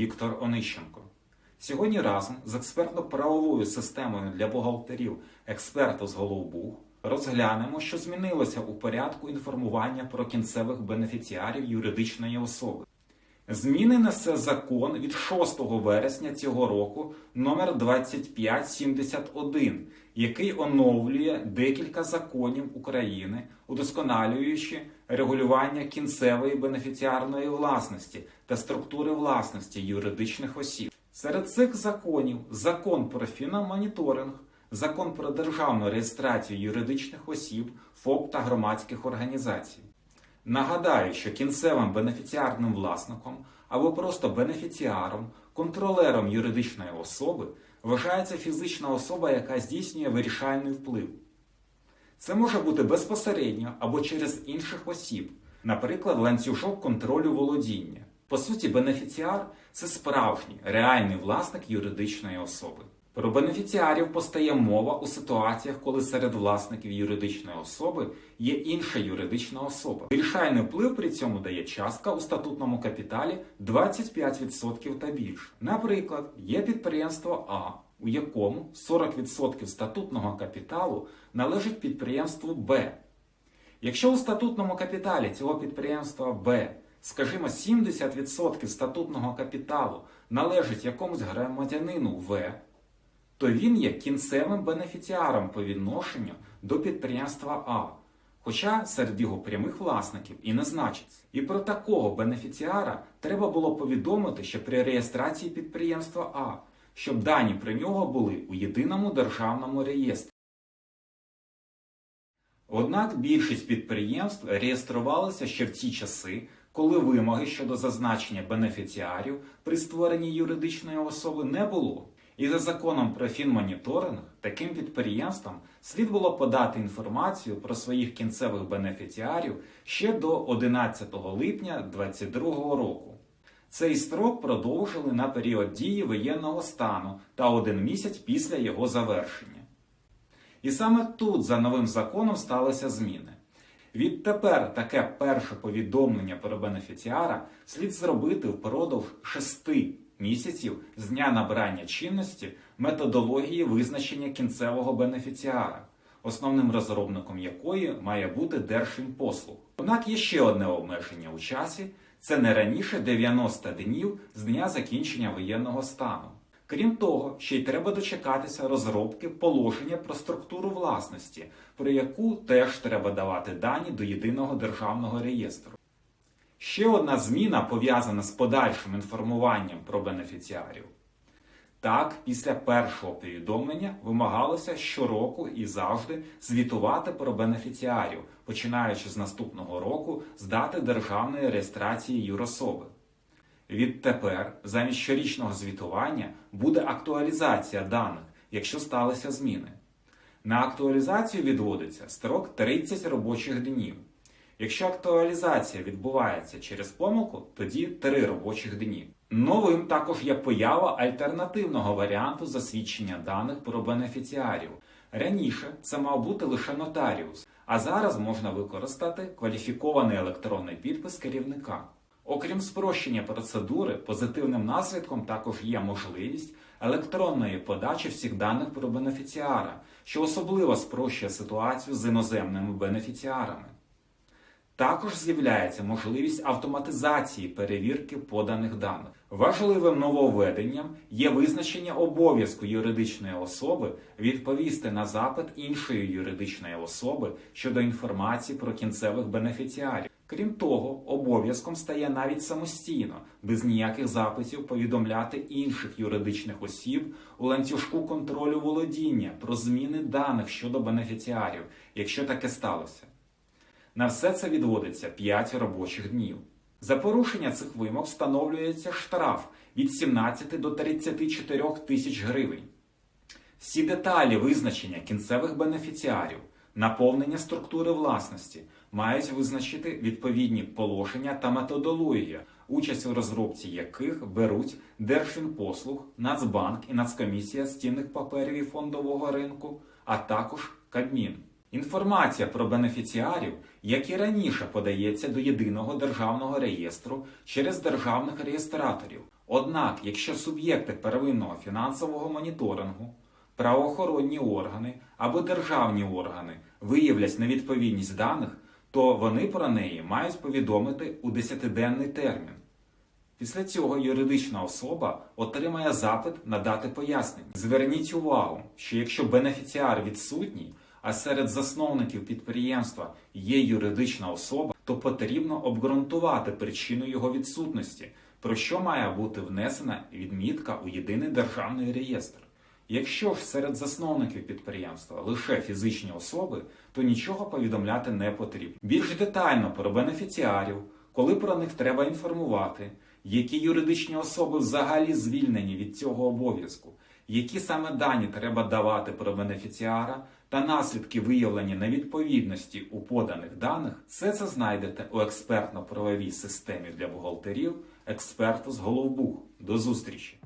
Віктор Онищенко. Сьогодні разом з експертно-правовою системою для бухгалтерів експерту з Головбух розглянемо, що змінилося у порядку інформування про кінцевих бенефіціарів юридичної особи. Зміни несе закон від 6 вересня цього року номер 2571, який оновлює декілька законів України, удосконалюючи регулювання кінцевої бенефіціарної власності та структури власності юридичних осіб. Серед цих законів закон про фіномоніторинг, закон про державну реєстрацію юридичних осіб, ФОП та громадських організацій. Нагадаю, що кінцевим бенефіціарним власником або просто бенефіціаром, контролером юридичної особи вважається фізична особа, яка здійснює вирішальний вплив. Це може бути безпосередньо або через інших осіб, наприклад, ланцюжок контролю володіння. По суті, бенефіціар це справжній реальний власник юридичної особи. Про бенефіціарів постає мова у ситуаціях, коли серед власників юридичної особи є інша юридична особа. Вирішальний вплив при цьому дає частка у статутному капіталі 25% та більше. Наприклад, є підприємство А, у якому 40% статутного капіталу належить підприємству Б. Якщо у статутному капіталі цього підприємства Б, скажімо, 70% статутного капіталу належить якомусь громадянину В, то він є кінцевим бенефіціаром по відношенню до підприємства А, хоча серед його прямих власників і не значиться. І про такого бенефіціара треба було повідомити ще при реєстрації підприємства А, щоб дані про нього були у єдиному державному реєстрі. Однак більшість підприємств реєструвалися ще в ті часи, коли вимоги щодо зазначення бенефіціарів при створенні юридичної особи не було. І за законом про фінмоніторинг таким підприємствам слід було подати інформацію про своїх кінцевих бенефіціарів ще до 11 липня 2022 року. Цей строк продовжили на період дії воєнного стану та один місяць після його завершення. І саме тут за новим законом сталися зміни. Відтепер таке перше повідомлення про бенефіціара слід зробити впродовж шести місяців з дня набрання чинності методології визначення кінцевого бенефіціара, основним розробником якої має бути Держфінпослуг. Однак є ще одне обмеження у часі це не раніше 90 днів з дня закінчення воєнного стану. Крім того, ще й треба дочекатися розробки положення про структуру власності, про яку теж треба давати дані до єдиного державного реєстру. Ще одна зміна пов'язана з подальшим інформуванням про бенефіціарів. Так, після першого повідомлення вимагалося щороку і завжди звітувати про бенефіціарів, починаючи з наступного року з дати державної реєстрації юрособи. Відтепер, замість щорічного звітування, буде актуалізація даних, якщо сталися зміни. На актуалізацію відводиться строк 30 робочих днів. Якщо актуалізація відбувається через помилку, тоді 3 робочих дні. Новим також є поява альтернативного варіанту засвідчення даних про бенефіціарів. Раніше це мав бути лише нотаріус, а зараз можна використати кваліфікований електронний підпис керівника. Окрім спрощення процедури, позитивним наслідком також є можливість електронної подачі всіх даних про бенефіціара, що особливо спрощує ситуацію з іноземними бенефіціарами. Також з'являється можливість автоматизації перевірки поданих даних. Важливим нововведенням є визначення обов'язку юридичної особи відповісти на запит іншої юридичної особи щодо інформації про кінцевих бенефіціарів. Крім того, обов'язком стає навіть самостійно, без ніяких запитів повідомляти інших юридичних осіб у ланцюжку контролю володіння про зміни даних щодо бенефіціарів, якщо таке сталося. На все це відводиться 5 робочих днів. За порушення цих вимог встановлюється штраф від 17 до 34 тисяч гривень. Всі деталі визначення кінцевих бенефіціарів, наповнення структури власності мають визначити відповідні положення та методологія, участь у розробці яких беруть Держфінпослуг, Нацбанк і Нацкомісія з цінних паперів і фондового ринку, а також Кабмін. Інформація про бенефіціарів, як і раніше, подається до єдиного державного реєстру через державних реєстраторів. Однак, якщо суб'єкти первинного фінансового моніторингу, правоохоронні органи або державні органи виявлять невідповідність даних, то вони про неї мають повідомити у 10-денний термін. Після цього юридична особа отримає запит надати пояснення. Зверніть увагу, що якщо бенефіціар відсутній, а серед засновників підприємства є юридична особа, то потрібно обґрунтувати причину його відсутності, про що має бути внесена відмітка у єдиний державний реєстр. Якщо ж серед засновників підприємства лише фізичні особи, то нічого повідомляти не потрібно. Більш детально про бенефіціарів, коли про них треба інформувати, які юридичні особи взагалі звільнені від цього обов'язку, які саме дані треба давати про бенефіціара та наслідки виявлення невідповідності у поданих даних, все це знайдете у експертно-правовій системі для бухгалтерів експерту з Головбух. До зустрічі!